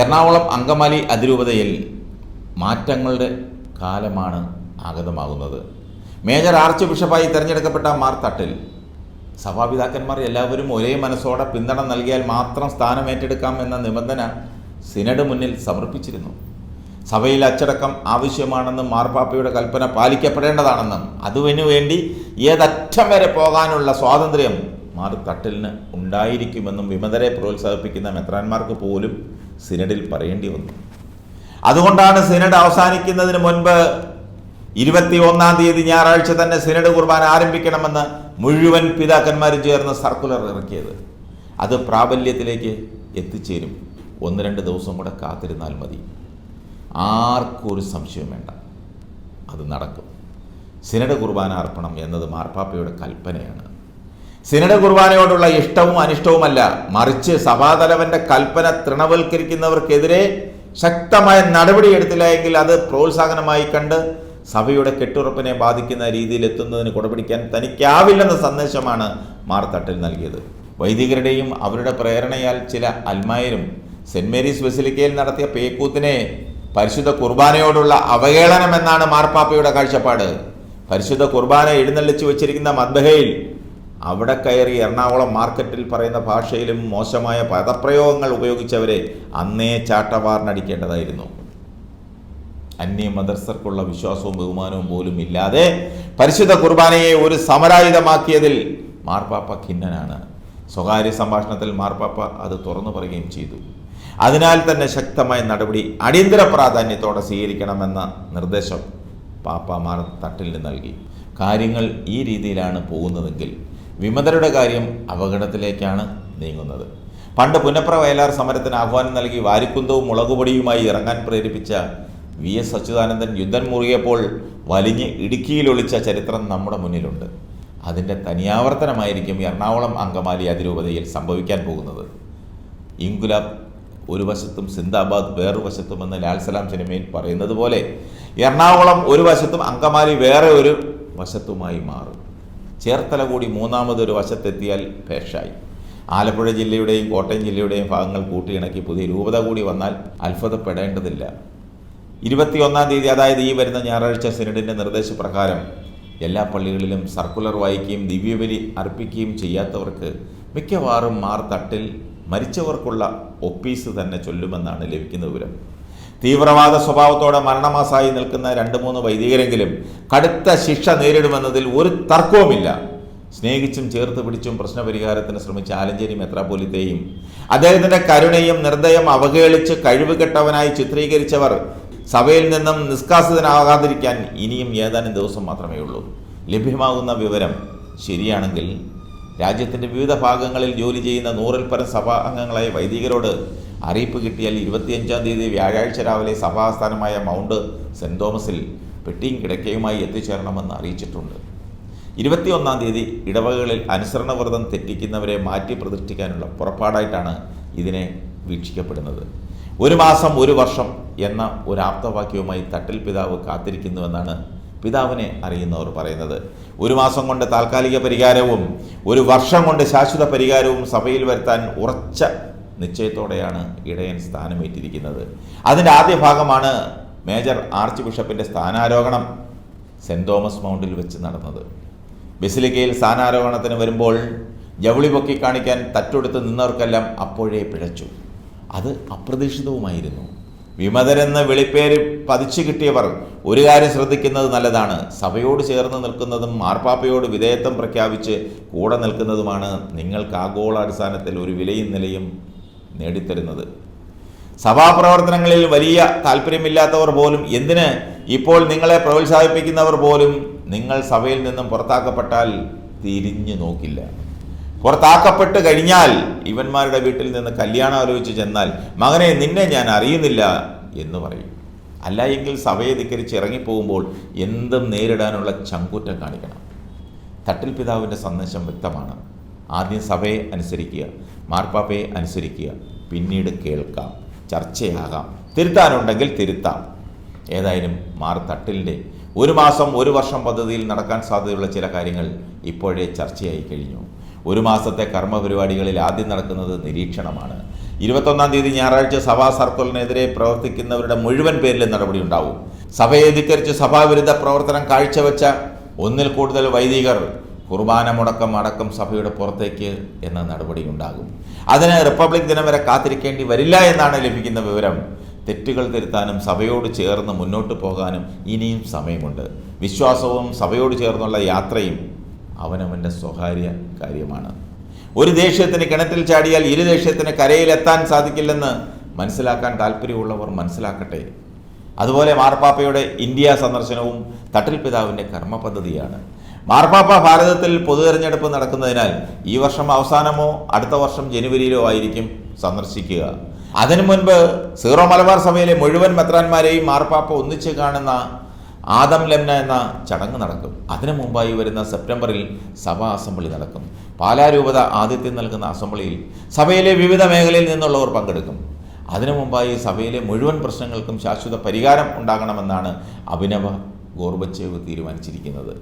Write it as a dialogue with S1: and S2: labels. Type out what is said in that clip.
S1: എറണാകുളം അങ്കമാലി അതിരൂപതയിൽ മാറ്റങ്ങളുടെ കാലമാണ് ആഗതമാകുന്നത്. Major arch ബിഷപ്പായി തിരഞ്ഞെടുക്കപ്പെട്ട മാർ തട്ടിൽ സഭാപിതാക്കന്മാർ എല്ലാവരും ഒരേ മനസ്സോടെ പിന്തുണ നൽകിയാൽ മാത്രം സ്ഥാനം ഏറ്റെടുക്കാം എന്ന നിബന്ധന സിനഡ് മുന്നിൽ സമർപ്പിച്ചിരുന്നു. സഭയിൽ അച്ചടക്കം ആവശ്യമാണെന്നും മാർപ്പാപ്പയുടെ കൽപ്പന പാലിക്കപ്പെടേണ്ടതാണെന്നും അതിനു വേണ്ടി ഏതറ്റം വരെ പോകാനുള്ള സ്വാതന്ത്ര്യം മാർ തട്ടിലിന് ഉണ്ടായിരിക്കുമെന്നും വിമതരെ പ്രോത്സാഹിപ്പിക്കുന്ന മെത്രാന്മാർക്ക് പോലും സിനഡിൽ പറയേണ്ടി വന്നു. അതുകൊണ്ടാണ് സിനഡ് അവസാനിക്കുന്നതിന് മുൻപ് ഇരുപത്തി ഒന്നാം തീയതി ഞായറാഴ്ച തന്നെ സിനഡ് കുർബാന ആരംഭിക്കണമെന്ന് മുഴുവൻ പിതാക്കന്മാരും ചേർന്ന് സർക്കുലർ ഇറക്കിയത്. അത് പ്രാബല്യത്തിലേക്ക് എത്തിച്ചേരും. ഒന്ന് രണ്ട് ദിവസം കൂടെ കാത്തിരുന്നാൽ മതി. ആർക്കും ഒരു സംശയം വേണ്ട. അത് നടക്കും. സിനഡ് കുർബാന അർപ്പണം എന്നത് മാർപ്പാപ്പയുടെ കൽപ്പനയാണ്. സിനഡ് കുർബാനയോടുള്ള ഇഷ്ടവും അനിഷ്ടവുമല്ല. മറിച്ച് സഭാതലവന്റെ കൽപ്പന തൃണവൽക്കരിക്കുന്നവർക്കെതിരെ ശക്തമായ നടപടിയെടുത്തില്ല എങ്കിൽ അത് പ്രോത്സാഹനമായി കണ്ട് സഭയുടെ കെട്ടുറപ്പിനെ ബാധിക്കുന്ന രീതിയിൽ എത്തുന്നതിന് കുടപിടിക്കാൻ തനിക്കാവില്ലെന്ന സന്ദേശമാണ് മാർത്തട്ടിൽ തട്ടിൽ നൽകിയത്. വൈദികരുടെയും അവരുടെ പ്രേരണയാൽ ചില അൽമായരും സെന്റ് മേരീസ് ബസിലിക്കയിൽ നടത്തിയ പേക്കൂത്തിനെ പരിശുദ്ധ കുർബാനയോടുള്ള അവഹേളനം എന്നാണ് മാർപ്പാപ്പയുടെ കാഴ്ചപ്പാട്. പരിശുദ്ധ കുർബാന എഴുന്നള്ളിച്ചു വെച്ചിരിക്കുന്ന മദ്ബഹയിൽ അവിടെ കയറി എറണാകുളം മാർക്കറ്റിൽ പറയുന്ന ഭാഷയിലും മോശമായ പദപ്രയോഗങ്ങൾ ഉപയോഗിച്ചവരെ അന്നേ ചാട്ടവാറിനടിക്കേണ്ടതായിരുന്നു. അന്യ മദർസർക്കുള്ള വിശ്വാസവും ബഹുമാനവും പോലും ഇല്ലാതെ പരിശുദ്ധ കുർബാനയെ ഒരു സമരായുധമാക്കിയതിൽ മാർപ്പാപ്പ ഖിന്നനാണ്. സ്വകാര്യ സംഭാഷണത്തിൽ മാർപ്പാപ്പ അത് തുറന്നു പറയുകയും ചെയ്തു. അതിനാൽ തന്നെ ശക്തമായ നടപടി അടിയന്തര പ്രാധാന്യത്തോടെ സ്വീകരിക്കണമെന്ന നിർദ്ദേശം പാപ്പമാർ തട്ടിൽ നൽകി. കാര്യങ്ങൾ ഈ രീതിയിലാണ് പോകുന്നതെങ്കിൽ വിമതരുടെ കാര്യം അപകടത്തിലേക്കാണ് നീങ്ങുന്നത്. പണ്ട് പുനപ്ര വയലാർ സമരത്തിന് ആഹ്വാനം നൽകി വാരിക്കുന്തവും മുളകുപൊടിയുമായി ഇറങ്ങാൻ പ്രേരിപ്പിച്ച വി എസ് അച്യുതാനന്ദൻ യുദ്ധം മുറുകിയപ്പോൾ വലിഞ്ഞ് ഇടുക്കിയിൽ ഒളിച്ച ചരിത്രം നമ്മുടെ മുന്നിലുണ്ട്. അതിന്റെ തനിയാവർത്തനമായിരിക്കും എറണാകുളം അങ്കമാലി അതിരൂപതയിൽ സംഭവിക്കാൻ പോകുന്നത്. ഇൻകുലാബ് ഒരു വശത്തും സിന്ദാബാദ് വേറൊരു വശത്തും എന്ന് ലാൽ സലാം സിനിമയിൽ പറയുന്നത് പോലെ എറണാകുളം ഒരു വശത്തും അങ്കമാലി വേറെ ഒരു വശത്തുമായി മാറും. ചേർത്തല കൂടി മൂന്നാമതൊരു വശത്തെത്തിയാൽ പേഷായി ആലപ്പുഴ ജില്ലയുടെയും കോട്ടയം ജില്ലയുടെയും ഭാഗങ്ങൾ കൂട്ടിയിണക്കി പുതിയ രൂപത കൂടി വന്നാൽ അത്ഭുതപ്പെടേണ്ടതില്ല. ഇരുപത്തിയൊന്നാം തീയതി അതായത് ഈ വരുന്ന ഞായറാഴ്ച സിനഡിന്റെ നിർദ്ദേശപ്രകാരം എല്ലാ പള്ളികളിലും സർക്കുലർ വായിക്കുകയും ദിവ്യബലി അർപ്പിക്കുകയും ചെയ്യാത്തവർക്ക് മിക്കവാറും മാർ തട്ടിൽ മരിച്ചവർക്കുള്ള ഒപ്പീസ് തന്നെ ചൊല്ലുമെന്നാണ് ലഭിക്കുന്ന വിവരം. തീവ്രവാദ സ്വഭാവത്തോടെ മരണമാസായി നിൽക്കുന്ന രണ്ട് മൂന്ന് വൈദികരെങ്കിലും കടുത്ത ശിക്ഷ നേരിടുമെന്നതിൽ ഒരു തർക്കവുമില്ല. സ്നേഹിച്ചും ചേർത്ത് പിടിച്ചും പ്രശ്നപരിഹാരത്തിന് ശ്രമിച്ച ആലഞ്ചേരി മെത്രാപോലിത്തെയും അദ്ദേഹത്തിന്റെ കരുണയും നിർദ്ദയം അവഹേളിച്ച് കഴിവുകെട്ടവനായി ചിത്രീകരിച്ചവർ സഭയിൽ നിന്നും നിഷ്കാസിതനാകാതിരിക്കാൻ ഇനിയും ഏതാനും ദിവസം മാത്രമേ ഉള്ളൂ. ലഭ്യമാകുന്ന വിവരം ശരിയാണെങ്കിൽ രാജ്യത്തിന്റെ വിവിധ ഭാഗങ്ങളിൽ ജോലി ചെയ്യുന്ന നൂറിൽ പരം സഭാ അംഗങ്ങളായ വൈദികരോട് അറിയിപ്പ് കിട്ടിയാൽ ഇരുപത്തിയഞ്ചാം തീയതി വ്യാഴാഴ്ച രാവിലെ സഭാസ്ഥാനമായ മൗണ്ട് സെന്റ് തോമസിൽ പെട്ടിയും കിടക്കയുമായി എത്തിച്ചേരണമെന്ന് അറിയിച്ചിട്ടുണ്ട്. ഇരുപത്തിയൊന്നാം തീയതി ഇടവകകളിൽ അനുസരണവ്രതം തെറ്റിക്കുന്നവരെ മാറ്റി പ്രതിഷ്ഠിക്കാനുള്ള പുറപ്പാടായിട്ടാണ് ഇതിനെ വീക്ഷിക്കപ്പെടുന്നത്. ഒരു മാസം ഒരു വർഷം എന്ന ഒരു ആപ്തവാക്യവുമായി തട്ടിൽ പിതാവ് കാത്തിരിക്കുന്നുവെന്നാണ് പിതാവിനെ അറിയുന്നവർ പറയുന്നത്. ഒരു മാസം കൊണ്ട് താൽക്കാലിക പരിഹാരവും ഒരു വർഷം കൊണ്ട് ശാശ്വത പരിഹാരവും സഭയിൽ വരുത്താൻ ഉറച്ച നിശ്ചയത്തോടെയാണ് ഇടയൻ സ്ഥാനമേറ്റിരിക്കുന്നത്. അതിന്റെ ആദ്യ ഭാഗമാണ് മേജർ ആർച്ച് ബിഷപ്പിന്റെ സ്ഥാനാരോഹണം സെന്റ് തോമസ് മൗണ്ടിൽ വെച്ച് നടന്നത്. ബസിലിക്കയിൽ സ്ഥാനാരോഹണത്തിന് വരുമ്പോൾ ജൗളി പൊക്കി കാണിക്കാൻ തറ്റെടുത്ത് നിന്നവർക്കെല്ലാം അപ്പോഴേ പിഴച്ചു. അത് അപ്രതീക്ഷിതവുമായിരുന്നു. വിമതരെന്ന് വിളിപ്പേര് പതിച്ചു കിട്ടിയവർ ഒരു കാര്യം ശ്രദ്ധിക്കുന്നത് നല്ലതാണ്. സഭയോട് ചേർന്ന് നിൽക്കുന്നതും മാർപ്പാപ്പയോട് വിധേയത്വം പ്രഖ്യാപിച്ച് കൂടെ നിൽക്കുന്നതുമാണ് നിങ്ങൾക്ക് ആഗോളാടിസ്ഥാനത്തിൽ ഒരു വിലയും നിലയും നേടിത്തരുന്നത്. സഭാപ്രവർത്തനങ്ങളിൽ വലിയ താല്പര്യമില്ലാത്തവർ പോലും എന്തിന് ഇപ്പോൾ നിങ്ങളെ പ്രോത്സാഹിപ്പിക്കുന്നവർ പോലും നിങ്ങൾ സഭയിൽ നിന്നും പുറത്താക്കപ്പെട്ടാൽ തിരിഞ്ഞു നോക്കില്ല. പുറത്താക്കപ്പെട്ട് കഴിഞ്ഞാൽ ഇവന്മാരുടെ വീട്ടിൽ നിന്ന് കല്യാണം ആലോചിച്ച് ചെന്നാൽ മകനെ നിന്നെ ഞാൻ അറിയുന്നില്ല എന്ന് പറയും. അല്ല എങ്കിൽ സഭയെ ധിക്കരിച്ച് ഇറങ്ങിപ്പോകുമ്പോൾ എന്തും നേരിടാനുള്ള ചങ്കൂറ്റം കാണിക്കണം. തട്ടിൽ പിതാവിന്റെ സന്ദേശം വ്യക്തമാണ്. ആദ്യം സഭയെ അനുസരിക്കുക. മാർപ്പാപ്പയെ അനുസരിക്കുക. പിന്നീട് കേൾക്കാം. ചർച്ചയാകാം. തിരുത്താനുണ്ടെങ്കിൽ തിരുത്താം. ഏതായാലും മാർ തട്ടിലിന്റെ ഒരു മാസം ഒരു വർഷം പദ്ധതിയിൽ നടക്കാൻ സാധ്യതയുള്ള ചില കാര്യങ്ങൾ ഇപ്പോഴേ ചർച്ചയായി കഴിഞ്ഞു. ഒരു മാസത്തെ കർമ്മ പരിപാടികളിൽ ആദ്യം നടക്കുന്നത് നിരീക്ഷണമാണ്. ഇരുപത്തൊന്നാം തീയതി ഞായറാഴ്ച സഭാ സർക്കിളിനെതിരെ പ്രവർത്തിക്കുന്നവരുടെ മുഴുവൻ പേരിലും നടപടി ഉണ്ടാവും. സഭയെ ധിക്കരിച്ച് സഭാവിരുദ്ധ പ്രവർത്തനം കാഴ്ചവെച്ച ഒന്നിൽ കൂടുതൽ വൈദികർ കുർബാന മുടക്കം അടക്കം സഭയുടെ പുറത്തേക്ക് എന്ന നടപടിയുണ്ടാകും അതിന് റിപ്പബ്ലിക് ദിനം വരെ കാത്തിരിക്കേണ്ടി വരില്ല എന്നാണ് ലഭിക്കുന്ന വിവരം. തെറ്റുകൾ തിരുത്താനും സഭയോട് ചേർന്ന് മുന്നോട്ട് പോകാനും ഇനിയും സമയമുണ്ട്. വിശ്വാസവും സഭയോട് ചേർന്നുള്ള യാത്രയും അവനവന്റെ സ്വകാര്യ കാര്യമാണ്. ഒരു ദേഷ്യത്തിന് കിണറ്റിൽ ചാടിയാൽ ഇരു ദേഷ്യത്തിന് കരയിലെത്താൻ സാധിക്കില്ലെന്ന് മനസ്സിലാക്കാൻ താല്പര്യമുള്ളവർ മനസ്സിലാക്കട്ടെ. അതുപോലെ മാർപ്പാപ്പയുടെ ഇന്ത്യ സന്ദർശനവും തട്ടിൽ പിതാവിന്റെ കർമ്മ പദ്ധതിയാണ്. മാർപ്പാപ്പ ഭാരതത്തിൽ പൊതു തെരഞ്ഞെടുപ്പ് നടക്കുന്നതിനാൽ ഈ വർഷം അവസാനമോ അടുത്ത വർഷം ജനുവരിയിലോ ആയിരിക്കും സന്ദർശിക്കുക. അതിനു മുൻപ് സീറോ മലബാർ സഭയിലെ മുഴുവൻ മെത്രാന്മാരെയും മാർപ്പാപ്പ ഒന്നിച്ച് കാണുന്ന ആദം ലെംന എന്ന ചടങ്ങ് നടക്കും. അതിനു മുമ്പായി വരുന്ന സെപ്റ്റംബറിൽ സഭാ അസംബ്ലി നടക്കും. പാലാരൂപത ആതിഥ്യം നൽകുന്ന അസംബ്ലിയിൽ സഭയിലെ വിവിധ മേഖലയിൽ നിന്നുള്ളവർ പങ്കെടുക്കും. അതിനു മുമ്പായി സഭയിലെ മുഴുവൻ പ്രശ്നങ്ങൾക്കും ശാശ്വത പരിഹാരം ഉണ്ടാകണമെന്നാണ് അഭിനവ ഗോർബച്ചേവ് തീരുമാനിച്ചിരിക്കുന്നത്.